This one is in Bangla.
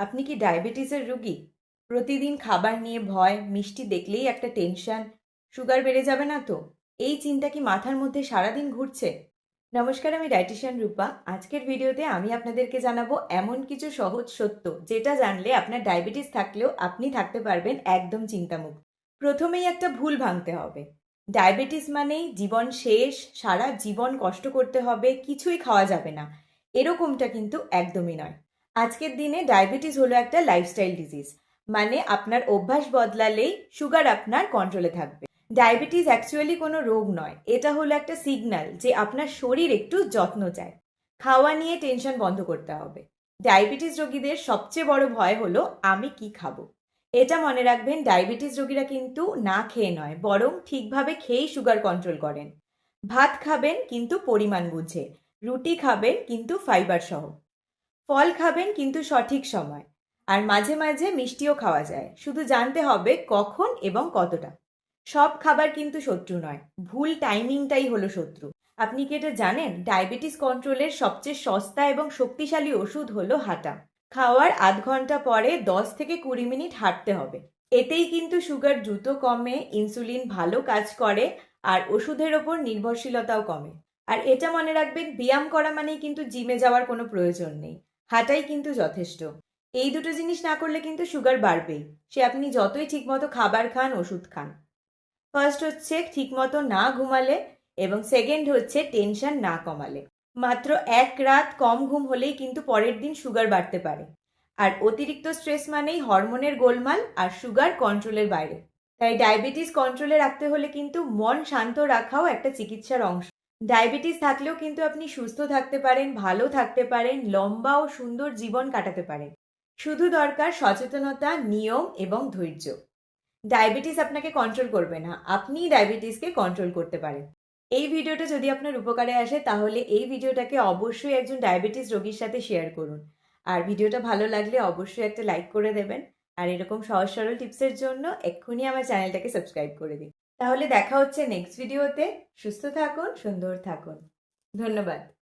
আপনি কি ডায়াবেটিসের রোগী? প্রতিদিন খাবার নিয়ে ভয়, মিষ্টি দেখলেই একটা টেনশন সুগার বেড়ে যাবে না তো? এই চিন্তা কি মাথার মধ্যে সারাদিন ঘুরছে? নমস্কার, আমি ডায়েটিশিয়ান রূপা। আজকের ভিডিওতে আমি আপনাদেরকে জানাব এমন কিছু সহজ সত্য, যেটা জানলে আপনার ডায়াবেটিস থাকলেও আপনি থাকতে পারবেন একদম চিন্তামুক্ত। প্রথমেই একটা ভুল ভাঙতে হবে। ডায়াবেটিস মানেই জীবন শেষ, সারা জীবন কষ্ট করতে হবে, কিছুই খাওয়া যাবে না। এরকমটা কিন্তু একদমই নয়। আজকের দিনে ডায়াবেটিস হলো একটা লাইফস্টাইল ডিজিজ মানে আপনার অভ্যাস বদলালেই সুগার আপনার কন্ট্রোলে থাকবে। ডায়াবেটিস অ্যাকচুয়ালি কোনো রোগ নয়, এটা হলো একটা সিগন্যাল যে আপনার শরীর একটু যত্ন চায়। খাওয়া নিয়ে টেনশন বন্ধ করতে হবে। ডায়াবেটিস রোগীদের সবচেয়ে বড় ভয় হলো, আমি কি খাব? এটা মনে রাখবেন, ডায়াবেটিস রোগীরা কিন্তু না খেয়ে নয়, বরং ঠিকভাবে খেয়েই সুগার কন্ট্রোল করেন। ভাত খাবেন কিন্তু পরিমাণ বুঝে, রুটি খাবেন কিন্তু ফাইবার সহ। ফল খাবেন কিন্তু সঠিক সময়। আর মাঝে মাঝে মিষ্টিও খাওয়া যায়। শুধু জানতে হবে কখন এবং কতটা। সব খাবার কিন্তু শত্রু নয়। ভুল টাইমিংটাই হলো শত্রু। আপনি কি এটা জানেন? ডায়াবেটিস কন্ট্রোলের সবচেয়ে সস্তা এবং শক্তিশালী ওষুধ হলো হাঁটা। খাওয়ার আধ ঘণ্টা পরে দশ থেকে কুড়ি মিনিট হাঁটতে হবে। এতেই কিন্তু সুগার দ্রুত কমে, ইনসুলিন ভালো কাজ করে, আর ওষুধের ওপর নির্ভরশীলতাও কমে। আর এটা মনে রাখবেন, ব্যায়াম করা মানেই কিন্তু জিমে যাওয়ার কোনো প্রয়োজন নেই। হাঁটাই কিন্তু যথেষ্ট। এই দুটো জিনিস না করলে কিন্তু সুগার বাড়বেই। সে আপনি যতই ঠিকমতো খাবার খান, ওষুধ খান। ফার্স্ট হচ্ছে ঠিকমতো না ঘুমালে এবং সেকেন্ড হচ্ছে টেনশন না কমালে। মাত্র এক রাত কম ঘুম হলেই কিন্তু পরের দিন সুগার বাড়তে পারে। আর অতিরিক্ত স্ট্রেস মানেই হরমোনের গোলমাল আর সুগার কন্ট্রোলের বাইরে। তাই ডায়াবেটিস কন্ট্রোলে রাখতে হলে কিন্তু মন শান্ত রাখাও একটা চিকিৎসার অংশ। ডায়াবেটিস থাকলেও কিন্তু আপনি সুস্থ থাকতে পারেন, ভালো থাকতে পারেন, লম্বা ও সুন্দর জীবন কাটাতে পারেন। শুধু দরকার সচেতনতা, নিয়ম এবং ধৈর্য। ডায়াবেটিস আপনাকে কন্ট্রোল করবে না, আপনি ডায়াবেটিসকে কন্ট্রোল করতে পারেন। এই ভিডিওটা যদি আপনার উপকারে আসে, তাহলে এই ভিডিওটাকে অবশ্যই একজন ডায়াবেটিস রোগীর সাথে শেয়ার করুন। আর ভিডিওটা ভালো লাগলে অবশ্যই একটা লাইক করে দেবেন। আর এরকম সহজ সরল টিপসের জন্য এক্ষুনি আমার চ্যানেলটাকে সাবস্ক্রাইব করে দিন। তাহলে দেখা হচ্ছে নেক্সট ভিডিওতে সুস্থ থাকুন সুন্দর থাকুন। ধন্যবাদ।